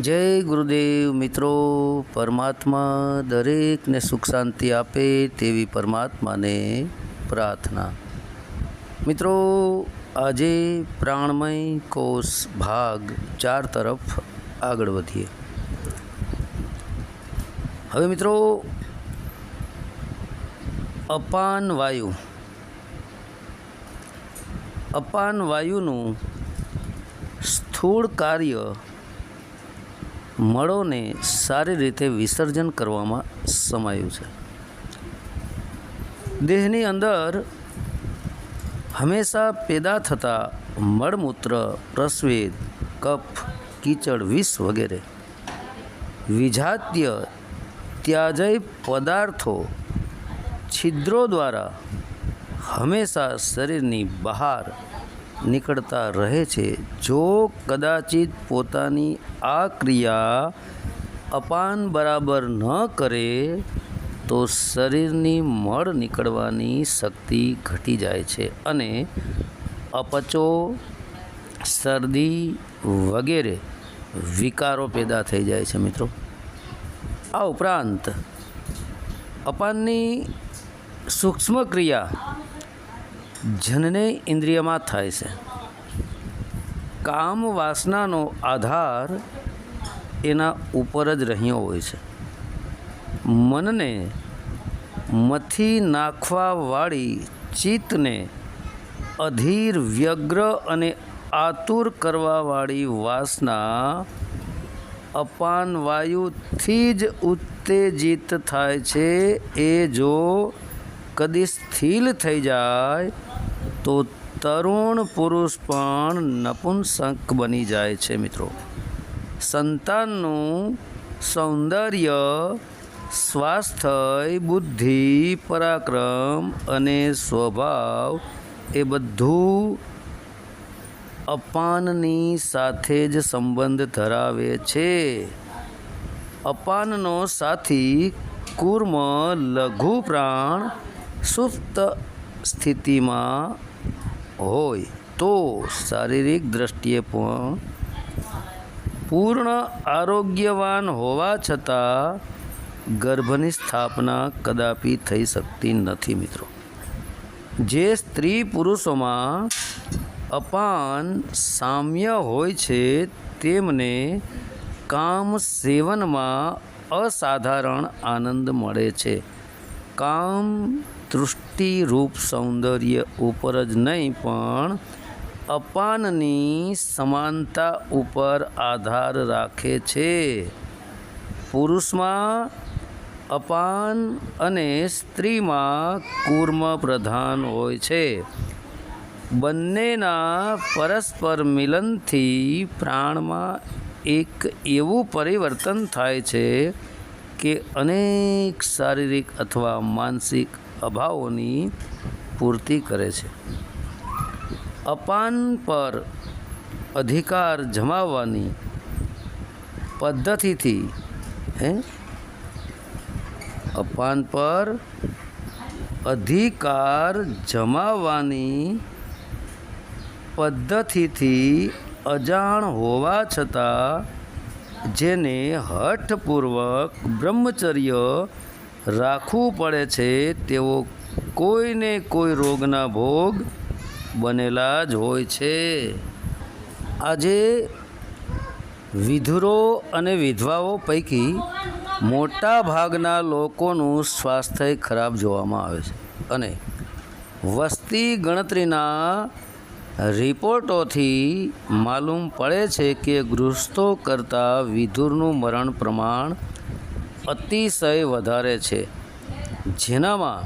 જય ગુરુદેવ મિત્રો, પરમાત્મા દરેકને સુખ શાંતિ આપે તેવી પરમાત્માને પ્રાર્થના. મિત્રો, આજે પ્રાણમય કોષ ભાગ ચાર તરફ આગળ વધીએ. હવે મિત્રો, અપાન વાયુ. અપાન વાયુનું સ્થૂળ કાર્ય મળોને સારી રીતે વિસર્જન કરવામાં સમાયું છે. દેહની અંદર હંમેશા પેદા થતા મળમૂત્ર પ્રસ્વેદ કફ, કીચડ, વિષ વગેરે વિજાત્ય ત્યાજય પદાર્થો છિદ્રો દ્વારા હંમેશા શરીરની બહાર નીકળતા રહે છે. જો કદાચિત પોતાની આ ક્રિયા અપાન બરાબર ન કરે, તો શરીરની મળ નીકળવાની શક્તિ ઘટી જાય છે અને અપચો, શરદી વગેરે વિકારો પેદા થઈ જાય છે મિત્રો. આ ઉપરાંત અપાનની સૂક્ષ્મ ક્રિયા જનને ઇન્દ્રિયમાં થાય છે. કામ વાસનાનો આધાર એના ઉપર જ રહ્યો હોય છે. મનને મથી નાખવાવાળી ચિત્તને અધીર વ્યગ્ર અને આતુર કરવાવાળી વાસના અપાન વાયુથી જ ઉત્તેજિત થાય છે. એ જો કદી સ્થિર થઈ જાય તો તરુણ પુરુષ પણ નપુંસક બની જાય છે, મિત્રો. સંતાનનું સૌંદર્ય, સ્વાસ્થ્ય, બુદ્ધિ, પરાક્રમ અને સ્વભાવ એ બધું અપાનની સાથે જ સંબંધ ધરાવે છે. અપાનનો સાથી કુર્મ લઘુ પ્રાણ સુપ્ત સ્થિતિમાં હોય તો શારીરિક દ્રષ્ટિએ પણ પૂર્ણ આરોગ્યવાન હોવા છતાં ગર્ભની સ્થાપના કદાપી થઈ શકતી નથી મિત્રો. જે સ્ત્રી પુરુષોમાં અપાન સામ્ય હોય છે તેમને કામ સેવનમાં અસાધારણ આનંદ મળે છે. કામ દૃષ્ટિ રૂપ સૌંદર્ય ઉપર જ નહીં, પણ અપાનની સમાનતા ઉપર આધાર રાખે છે. પુરુષમાં અપાન અને સ્ત્રીમાં કુર્મ પ્રધાન હોય છે. બંનેના પરસ્પર મિલનથી પ્રાણમાં એક એવું પરિવર્તન થાય છે કે અનેક શારીરિક અથવા માનસિક અભાવોની પૂર્તિ કરે છે. અપાન પર અધિકાર જમાવવાની પદ્ધતિથી, હે? અપાન પર અધિકાર જમાવવાની પદ્ધતિથી અજાણ હોવા છતાં, જેને હઠપૂર્વક બ્રહ્મચર્ય રાખવું પડે છે, તેઓ કોઈને કોઈ રોગના ભોગ બનેલા જ હોય છે. આજે વિધુરો અને વિધવાઓ પૈકી મોટા ભાગના લોકોનું સ્વાસ્થ્ય ખરાબ જોવામાં આવે છે. અને વસ્તી ગણતરીના રિપોર્ટોથી માલુમ પડે છે કે ગૃહસ્થો કરતાં વિધુરનું મરણ પ્રમાણ અતિશય વધારે છે. જેનામાં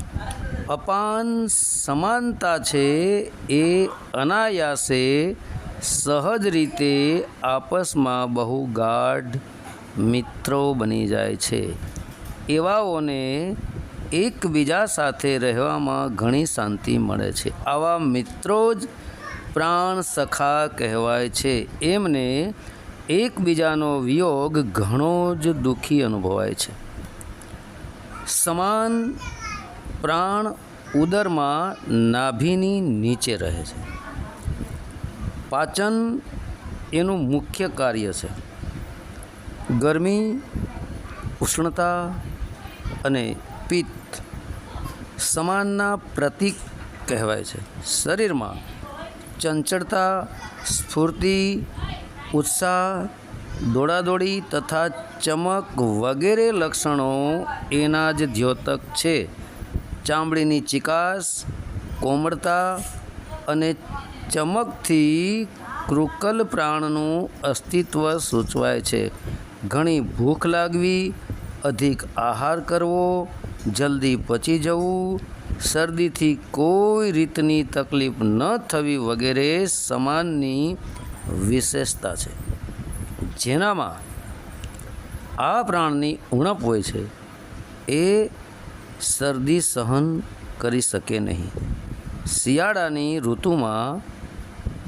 અપાન સમાનતા છે એ અનાયાસે સહજ રીતે આપસમાં બહુ ગાઢ મિત્રો બની જાય છે. એવાઓને એકબીજા સાથે રહેવામાં ઘણી શાંતિ મળે છે. આવા મિત્રો જ પ્રાણ સખા કહેવાય છે. એમને એકબીજાનો વિયોગ ઘણો જ દુઃખી અનુભવાય છે. સમાન પ્રાણ ઉદરમાં નાભીની નીચે રહે છે. પાચન એનું મુખ્ય કાર્ય છે. ગરમી, ઉષ્ણતા અને પિત્ત સમાનના પ્રતીક કહેવાય છે. શરીરમાં ચંચળતા, સ્ફૂર્તિ ઉત્સાહ, દોડાદોડી તથા ચમક વગેરે લક્ષણો એના જ દ્યોતક છે. ચામડીની ચિકાસ, કોમળતા અને ચમકથી કૃકલ પ્રાણનું અસ્તિત્વ સૂચવાય છે. ઘણી ભૂખ લાગવી, અધિક આહાર કરવો, જલ્દી પચી જવું, શરદીથી કોઈ રીતની તકલીફ ન થવી વગેરે સમાનની વિશેષતા છે. જેનામાં આ પ્રાણની ઉણપ હોય છે એ શરદી સહન કરી શકે નહીં. શિયાળાની ઋતુમાં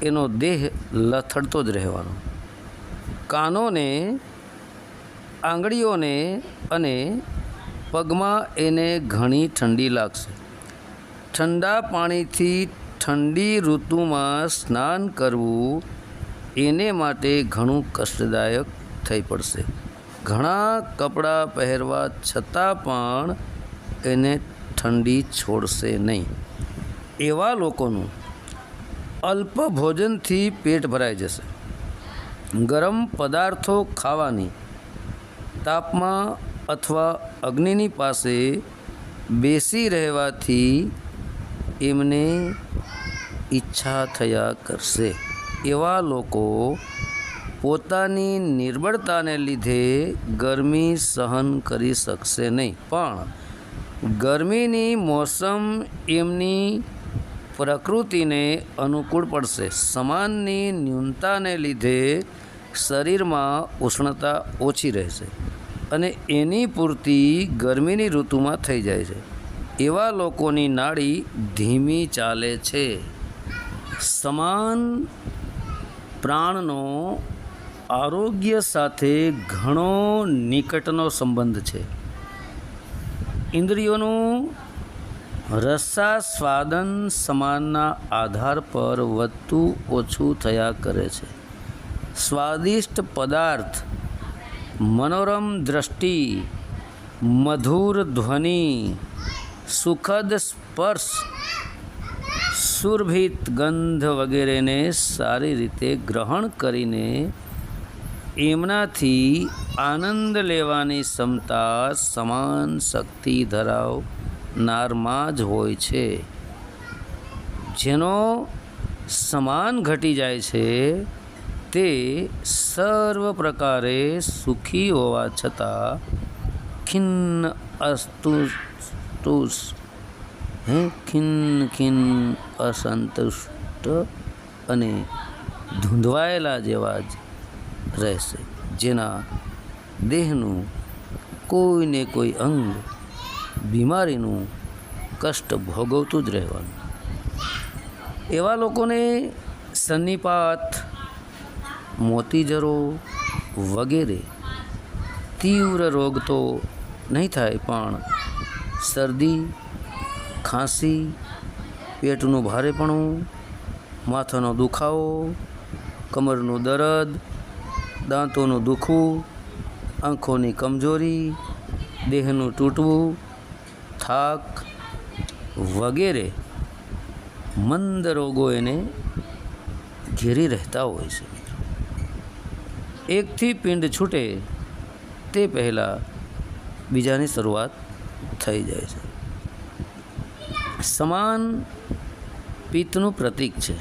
એનો દેહ લથડતો જ રહેવાનો. કાનોને, આંગળીઓને અને પગમાં એને ઘણી ઠંડી લાગશે. ઠંડા પાણીથી ઠંડી ઋતુમાં સ્નાન કરવું એને માટે ઘણું કષ્ટદાયક થઈ પડશે. ઘણા કપડાં પહેરવા છતાં પણ એને ઠંડી છોડશે નહીં. એવા લોકોનું અલ્પ ભોજનથી પેટ ભરાઈ જશે. ગરમ પદાર્થો ખાવાની તાપમાં અથવા અગ્નિની પાસે બેસી રહેવાથી એમને ઈચ્છા થયા કરશે. એવા લોકો પોતાની નિર્બળતાને લીધે ગરમી સહન કરી શકશે નહીં. પણ ગરમીની મોસમ એમની પ્રકૃતિને અનુકૂળ પડશે. સમાનની ન્યૂનતાને લીધે શરીરમાં ઉષ્ણતા ઓછી રહેશે અને એની પૂર્તિ ગરમીની ઋતુમાં થઈ જાય છે. એવા લોકોની નાડી ધીમી ચાલે છે. સમાન પ્રાણનો આરોગ્ય સાથે ઘણો નિકટનો સંબંધ છે. ઇન્દ્રિયોનું રસાસ્વાદન સમાનના આધાર પર વધતું ઓછું થયા કરે છે. સ્વાદિષ્ટ પદાર્થ, મનોરમ દ્રષ્ટિ, મધુર ધ્વનિ, સુખદ સ્પર્શ સુરભિત ગંધ વગેરેને સારી રીતે ગ્રહણ કરીને એમનાથી આનંદ લેવાની ક્ષમતા સમાન શક્તિ ધરાવનારમાં જ હોય છે. જેનો સમાન ઘટી જાય છે, તે સર્વ પ્રકારે સુખી હોવા છતાં ખિન્ન અસ્તુષ્ટુસ હે ખિન્ન ખિન્ન અસંતુષ્ટ અને ધૂંધવાયેલા જેવા જ રહેશે, જેના દેહનું કોઈને કોઈ અંગ બીમારીનું કષ્ટ ભોગવતું જ રહેવાનું. એવા લોકોને સન્નિપાત, મોતીજરો વગેરે તીવ્ર રોગ તો નહીં થાય, પણ શરદી ખાંસી, પેટનું ભારેપણું, માથાનો દુખાવો, કમરનું દર્દ, દાંતોનું દુખવું, આંખોની કમજોરી, દેહનું તૂટવું, થાક વગેરે મંદ રોગો એને ઘેરી રહેતા હોય છે. એકથી પિંડ છૂટે તે પહેલાં બીજાની શરૂઆત થઈ જાય છે. સમાન પિત્તનું પ્રતીક છે.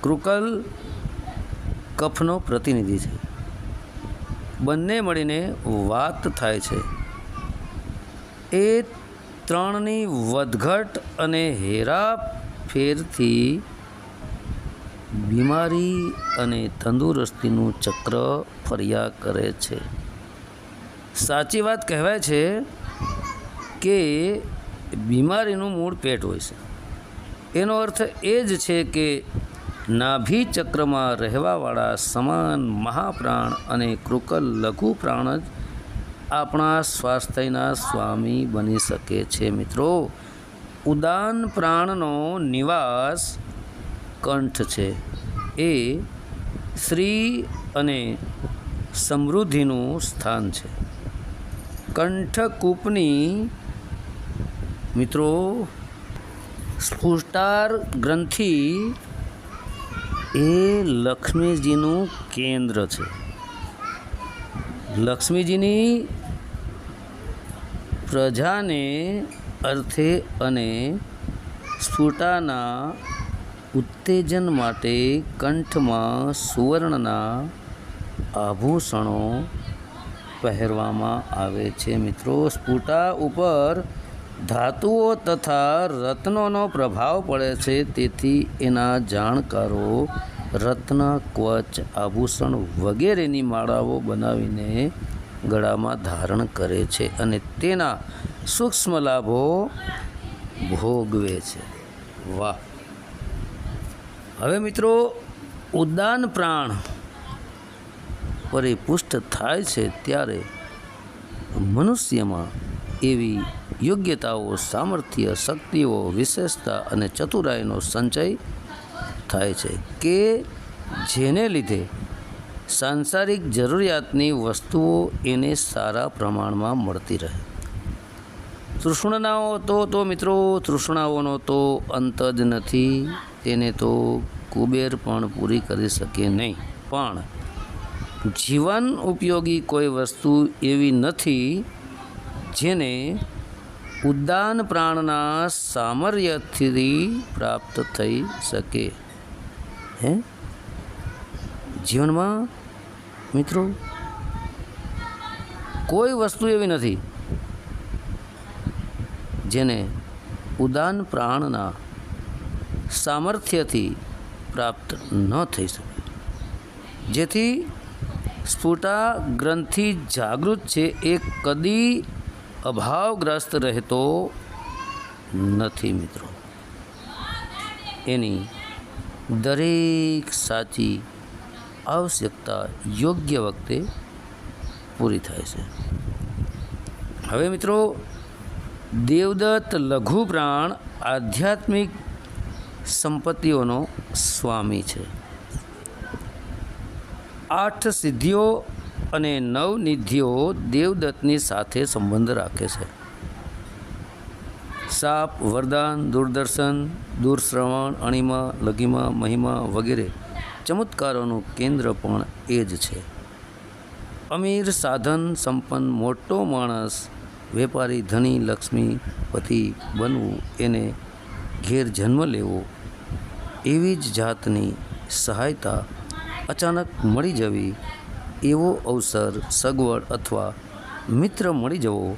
કૃકલ કફનો પ્રતિનિધિ છે. બંને મળીને વાત થાય છે. એ ત્રણની વધઘટ અને હેરાફેરથી બીમારી અને તંદુરસ્તીનું ચક્ર ફર્યા કરે છે. સાચી વાત કહેવાય છે કે બીમારીનું મૂળ પેટ હોય છે. એનો અર્થ એ જ છે કે નાભિચક્રમાં રહેવાવાળા સમાન મહાપ્રાણ અને કૃકલ લઘુ પ્રાણ જ આપણા સ્વાસ્થ્યના સ્વામી બની શકે છે મિત્રો. ઉદાન પ્રાણનો નિવાસ કંઠ છે. એ શ્રી અને સમૃદ્ધિનું સ્થાન છે. કંઠકૂપની મિત્રો સ્ફુષ્ટાર ગ્રંથિ એ લક્ષ્મીજીનું કેન્દ્ર છે. લક્ષ્મીજીની પ્રજાને અર્થે અને સ્ફુટાના ઉત્તેજન માટે કંઠમાં સુવર્ણના આભૂષણો પહેરવામાં આવે છે. મિત્રો સ્ફુટા ઉપર ધાતુઓ તથા રત્નોનો પ્રભાવ પડે છે, તેથી એના જાણકારો રત્ન, કવચ, આભૂષણ વગેરેની માળાઓ બનાવીને ગળામાં ધારણ કરે છે અને તેના સૂક્ષ્મ લાભો ભોગવે છે. વાહ! હવે મિત્રો ઉદાન પ્રાણ પરિપુષ્ટ થાય છે ત્યારે મનુષ્યમાં એવી યોગ્યતાઓ, સામર્થ્ય, શક્તિઓ, વિશેષતા અને ચતુરાઈનો સંચય થાય છે કે જેને લીધે સાંસારિક જરૂરિયાતની વસ્તુઓ એને સારા પ્રમાણમાં મળતી રહે. તૃષ્ણાઓ તો તો મિત્રો, તૃષ્ણાઓનો તો અંત જ નથી. તેને તો કુબેર પણ પૂરી કરી શકે નહીં. પણ જીવન ઉપયોગી કોઈ વસ્તુ એવી નથી જેને ઉદ્દાન પ્રાણના સામર્થ્યથી પ્રાપ્ત થઈ શકે. હે? જીવનમાં, મિત્રો, કોઈ વસ્તુ એવી નથી જેને ઉદાન પ્રાણના સામર્થ્યથી પ્રાપ્ત ન થઈ શકે. જેથી સ્ફુટા ગ્રંથિ જાગૃત છે એ કદી અભાવગ્રસ્ત રહેતો નથી મિત્રો. એની દરેક સાચી આવશ્યકતા યોગ્ય વખતે પૂરી થાય છે. હવે મિત્રો, દેવદત્ત લઘુ પ્રાણ આધ્યાત્મિક સંપત્તિઓનો સ્વામી છે. આઠ સિદ્ધિઓ અને નવ નિધિઓ દેવદત્તની સાથે સંબંધ રાખે છે. સાપ, વરદાન, દૂરદર્શન, દૂરશ્રવણ, અણિમા લઘિમા મહિમા વગેરે ચમત્કારોનું કેન્દ્ર પણ એ જ છે. અમીર સાધન સંપન્ન મોટો માણસ, વેપારી ધની લક્ષ્મીપતિ બનવું એને ઘેર જન્મ લેવો, એવી જ જાતની સહાયતા અચાનક મળી જવી એવો અવસર, સગવડ અથવા મિત્ર મળી જવો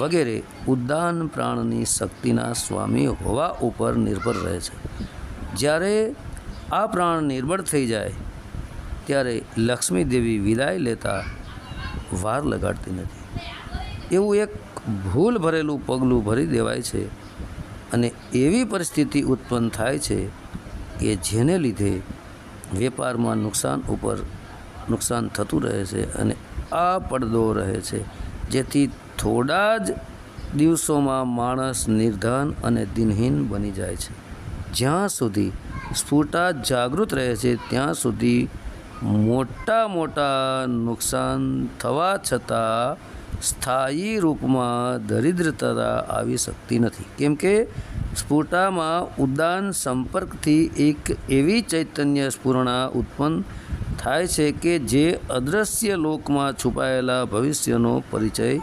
વગેરે ઉદ્દાન પ્રાણની શક્તિના સ્વામી હોવા ઉપર નિર્ભર રહે છે. જ્યારે આ પ્રાણ નિર્બળ થઈ જાય, ત્યારે લક્ષ્મી દેવી વિદાય લેતા વાર લગાડતી નથી. એવું એક ભૂલ ભરેલું પગલું ભરી દેવાય છે અને એવી પરિસ્થિતિ ઉત્પન્ન થાય છે કે જેને લીધે વેપારમાં નુકસાન ઉપર નુકસાન થતું રહે છે અને આ પડદો રહે છે. જેથી થોડા જ દિવસોમાં માણસ નિર્ધન અને દિનહીન બની જાય છે. જ્યાં સુધી સ્ફુટા જાગૃત રહે છે, ત્યાં સુધી મોટા મોટા નુકસાન થવા છતાં સ્થાયી રૂપમાં દરિદ્રતા આવી શકતી નથી. કેમ કે સ્ફુટામાં ઉદ્દાન સંપર્કથી એક એવી ચૈતન્ય સ્ફૂરણા ઉત્પન્ન થાય છે કે જે અદૃશ્ય લોકમાં છુપાયેલા ભવિષ્યનો પરિચય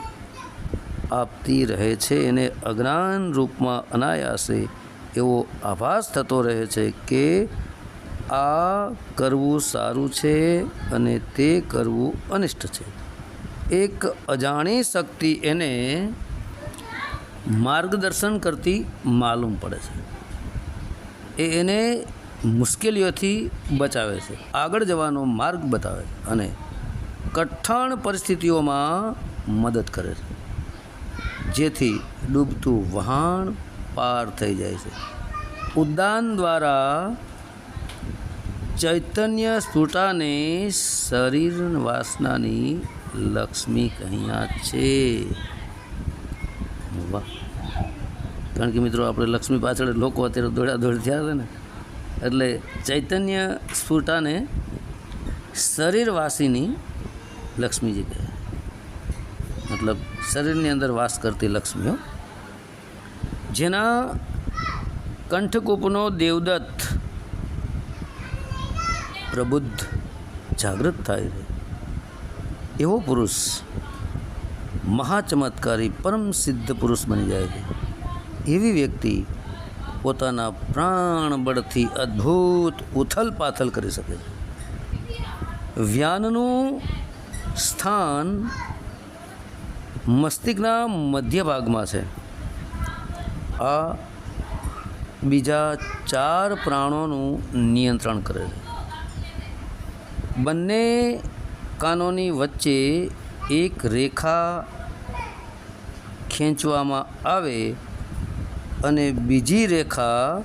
આપતી રહે છે, એને અજ્ઞાન રૂપમાં અનાયાસે એવો આભાસ થતો રહે છે કે આ કરવું સારું છે અને તે કરવું અનિષ્ટ છે. એક અજાણી શક્તિ એને માર્ગદર્શન કરતી માલુમ પડે છે. એ એને મુશ્કેલીઓથી બચાવે છે. આગળ જવાનો માર્ગ બતાવે છે અને કઠણ પરિસ્થિતિઓમાં મદદ કરે છે. જેથી ડૂબતું વહાણ પાર થઈ જાય છે. ઉદ્દાન દ્વારા ચૈતન્ય સ્ફુટાને શરીર વાસનાની લક્ષ્મી કહ્યા છે. કારણ કે મિત્રો, આપણે લક્ષ્મી પાછળ લોકો અત્યારે દોડા દોડ થયા છે ને. એટલે ચૈતન્ય સ્ફુટાને શરીરવાસીની લક્ષ્મીજી કહે. મતલબ શરીરની અંદર વાસ કરતી લક્ષ્મીઓ. જેના કંઠકૂપનો દેવદત્ત પ્રબુદ્ધ જાગૃત થાય છે. એવો પુરુષ મહાચમત્કારી પરમ સિદ્ધ પુરુષ બની જાય છે. એવી વ્યક્તિ પોતાના પ્રાણ બળથી અદ્ભુત ઉથલ પાથલ કરી શકે છે. વ્યાનનું સ્થાન મસ્તિષ્કના મધ્ય ભાગમાં છે. આ બીજા ચાર પ્રાણોનું નિયંત્રણ કરે છે. બંને કાનોની વચ્ચે એક રેખા ખેંચવામાં આવે અને બીજી રેખા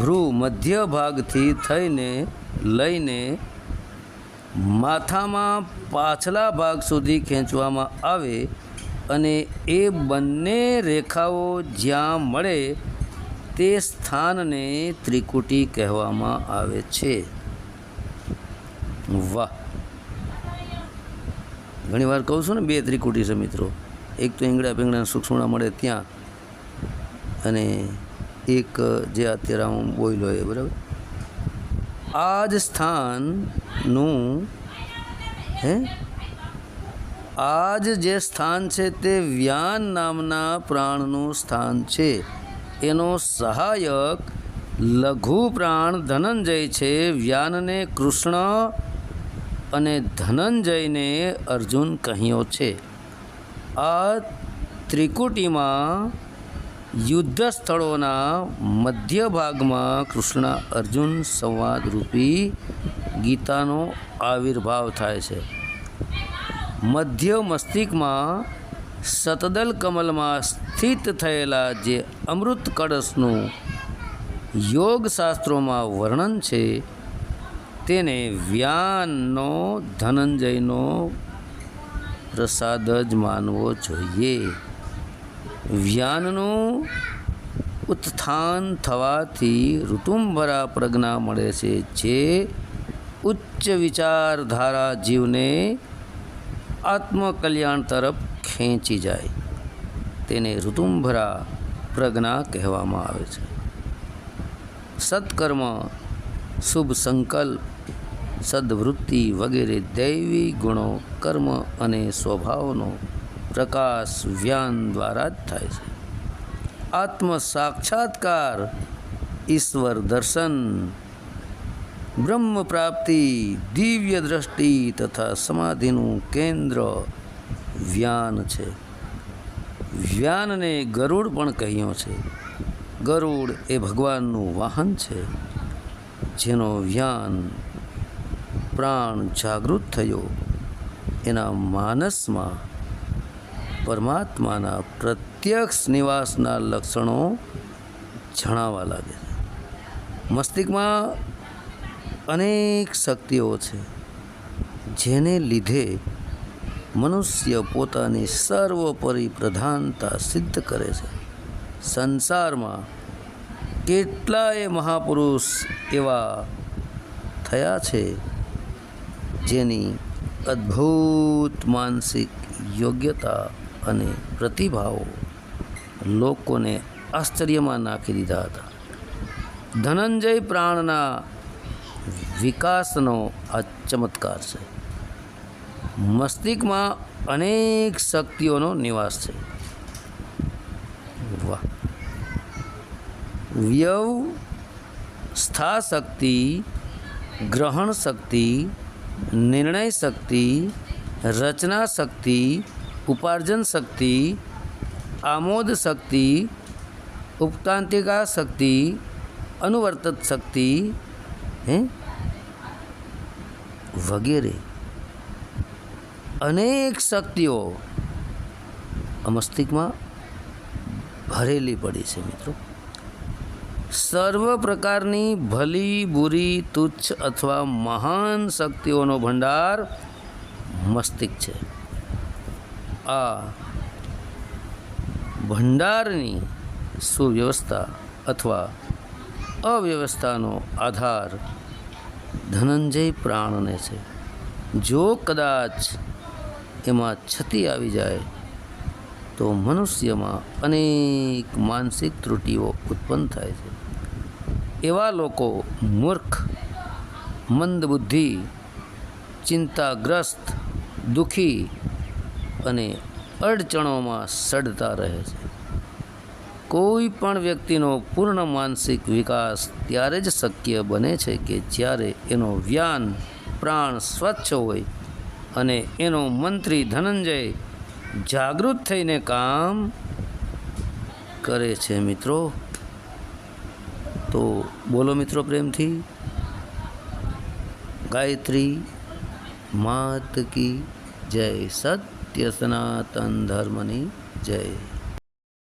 ભ્રૂ મધ્ય ભાગથી થઈને લઈને માથામાં પાછલા ભાગ સુધી ખેંચવામાં આવે અને એ બંને રેખાઓ જ્યાં મળે તે સ્થાનને ત્રિકુટી કહેવામાં આવે છે. વાહ. ઘણીવાર કહું છું ને બે ત્રિકુટી છે મિત્રો. એક તો ઈંગડા પીંગડા સૂક્ષ્મણા મળે ત્યાં અને એક, જે અત્યારે હું બોલ્યો એ, બરાબર? આ જ સ્થાનનું, હે? આ જ જે સ્થાન છે તે વ્યાન નામના પ્રાણનું સ્થાન છે. એનો સહાયક લઘુ પ્રાણ ધનંજય છે. વ્યાનને કૃષ્ણ અને ધનંજયને અર્જુન કહ્યો છે. આ ત્રિકુટીમાં યુદ્ધ સ્થળોના મધ્ય ભાગમાં કૃષ્ણ અર્જુન સંવાદ રૂપી ગીતાનો આવિર્ભાવ થાય છે. મધ્ય મસ્તિષ્કમાં સતદલ કમલમાં સ્થિત થયેલા જે અમૃત કળશનું યોગશાસ્ત્રોમાં વર્ણન છે, તેને વ્યાનનો ધનંજયનો પ્રસાદ જ માનવો જોઈએ. વ્યાનનું ઉત્થાન થવાથી ઋતુંભરા પ્રજ્ઞા મળે છે, જે ઉચ્ચ વિચારધારા જીવને આત્મકલ્યાણ તરફ ખેંચી જાય. તેને ઋતુંભરા પ્રજ્ઞા કહેવામાં આવે છે. સત્કર્મ, શુભ સંકલ્પ, સદવૃત્તિ વગેરે દૈવી ગુણો કર્મ અને સ્વભાવનો પ્રકાશ વ્યાન દ્વારા જ થાય છે. આત્મ સાક્ષાત્કાર, ઈશ્વર દર્શન, બ્રહ્મ પ્રાપ્તિ, દિવ્ય દ્રષ્ટિ તથા સમાધિનું કેન્દ્ર વ્યાન છે. વ્યાનને ગરુડ પણ કહ્યો છે. ગરુડ એ ભગવાનનું વાહન છે, જેનો વ્યાન પ્રાણ જાગૃત થયો. એના માનસમાં પરમાત્માના પ્રત્યક્ષ નિવાસના લક્ષણો જણાવા લાગે છે. મસ્તિષ્કમાં અનેક શક્તિઓ છે, જેને લીધે મનુષ્ય પોતાની સર્વોપરી પ્રધાનતા સિદ્ધ કરે છે. સંસારમાં કેટલાય મહાપુરુષ એવા થયા છે, જેની અદ્ભુત માનસિક યોગ્યતા અને પ્રતિભાવો લોકોને આશ્ચર્યમાં નાખી દીધા હતા. ધનંજય પ્રાણના વિકાસનો આ ચમત્કાર છે. મસ્તિષ્કમાં અનેક શક્તિઓનો નિવાસ છે. વાહ. વ્યવ સ્થા શક્તિ ગ્રહણ શક્તિ નિર્ણય શક્તિ રચના શક્તિ ઉપાર્જન શક્તિ, આમોદ શક્તિ ઉપતાંતિકા શક્તિ, અનુવર્તક શક્તિ, હે? વગેરે. અનેક શક્તિઓ મસ્તિષ્કમાં ભરેલી પડી છે મિત્રો. સર્વ પ્રકારની ભલી, બુરી, તુચ્છ અથવા મહાન શક્તિઓનો ભંડાર મસ્તિષ્ક છે. આ ભંડારની સુવ્યવસ્થા અથવા અવ્યવસ્થાનો આધાર ધનંજય પ્રાણને છે. જો કદાચ એમાં છતી આવી જાય, તો મનુષ્યમાં અનેક માનસિક ત્રુટિઓ ઉત્પન્ન થાય છે. એવા લોકો મૂર્ખ, મંદબુદ્ધિ, ચિંતાગ્રસ્ત, દુઃખી અને અડચણોમાં સડતા રહે છે. કોઈ પણ વ્યક્તિનો પૂર્ણ માનસિક વિકાસ ત્યારે જ શક્ય બને છે કે જ્યારે એનો વ્યાન પ્રાણ સ્વચ્છ હોય અને એનો મંત્રી ધનંજય જાગૃત થઈને કામ કરે છે મિત્રો. તો બોલો મિત્રો પ્રેમથી. ગાયત્રી, માત કી જય સત્ય સનાતન ધર્મની જય